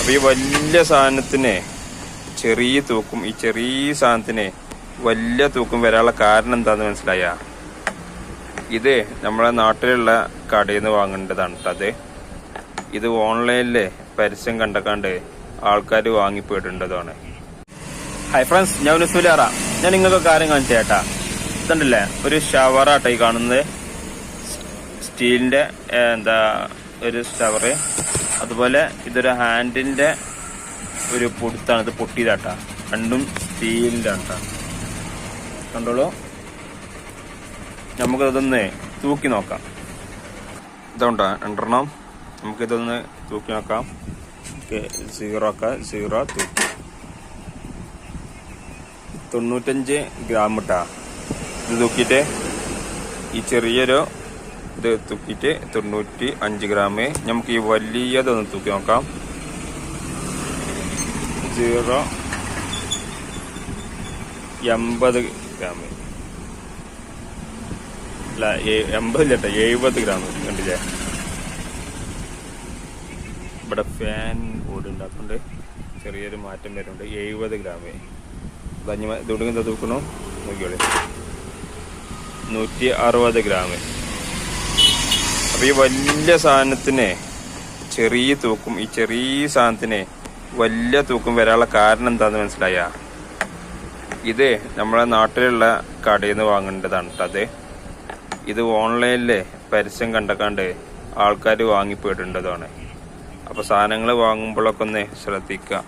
അപ്പൊ ഈ വലിയ സാധനത്തിന് ചെറിയ തൂക്കും ഈ ചെറിയ സാധനത്തിന് വലിയ തൂക്കും വരാനുള്ള കാരണം എന്താന്ന് മനസ്സിലായ? ഇത് നമ്മളെ നാട്ടിലുള്ള കടയിൽ നിന്ന് വാങ്ങേണ്ടതാണ് അത്. ഇത് ഓൺലൈനിൽ പരസ്യം കണ്ടക്കാണ്ട് ആൾക്കാർ വാങ്ങിപ്പോയിട്ടുണ്ടതാണ് ഹൈ ഫ്രണ്ട്സ് ഞാൻ നുസുലാറ ഞാൻ നിങ്ങൾക്ക് കാര്യം കാണിച്ചു ചേട്ടാ ഇതുണ്ടല്ലേ? ഒരു ഷവറാട്ടോ ഈ കാണുന്നത്. സ്റ്റീലിന്റെ എന്താ ഒരു ഷവറ്. അതുപോലെ ഇതൊരു ഹാൻഡിന്റെ ഒരു പൊടുത്താണ്. ഇത് പൊട്ടിയതാട്ടാ. രണ്ടും സ്റ്റീലിന്റെ ആട്ടാ. കണ്ടോളൂ. നമുക്കതൊന്ന് തൂക്കി നോക്കാം. ഇതുണ്ടോ രണ്ടെണ്ണം. നമുക്കിതൊന്ന് തൂക്കി നോക്കാം. സീറോ ഒക്കെ സീറോ തൂക്കി. തൊണ്ണൂറ്റഞ്ച് ഗ്രാം ഇട്ടാ. ഇത് തൂക്കിയിട്ട് ഈ ചെറിയൊരു ഇത് തൂക്കിയിട്ട് തൊണ്ണൂറ്റി അഞ്ച് ഗ്രാം നമുക്ക് ഈ വലിയതൊന്ന് തൂക്കി നോക്കാം. സീറോ എൺപത് ഗ്രാം അല്ല എൺപത് കേട്ടോ എഴുപത് ഗ്രാം കണ്ടില്ലേ? ഇവിടെ ഫാൻ ബോർഡ് ഉണ്ടാക്കുന്നുണ്ട്. ചെറിയൊരു മാറ്റം വരുന്നുണ്ട്. എഴുപത് ഗ്രാം ഇതഞ്ഞ് ഇതുകൊണ്ട് എന്താ തൂക്കണോ നോക്കിയോളെ നൂറ്റി അറുപത് ഗ്രാം അപ്പൊ ഈ വലിയ സാധനത്തിന് ചെറിയ തൂക്കും ഈ ചെറിയ സാധനത്തിന് വലിയ തൂക്കും വരാനുള്ള കാരണം എന്താന്ന് മനസ്സിലായ? ഇത് നമ്മളെ നാട്ടിലുള്ള കടയിൽ നിന്ന് വാങ്ങേണ്ടതാണ് അത്. ഇത് ഓൺലൈനിലെ പരസ്യം കണ്ടക്കാണ്ട് ആൾക്കാർ വാങ്ങിപ്പോയിട്ടുണ്ടതാണ് അപ്പൊ സാധനങ്ങൾ വാങ്ങുമ്പോഴൊക്കെ ഒന്ന് ശ്രദ്ധിക്കുക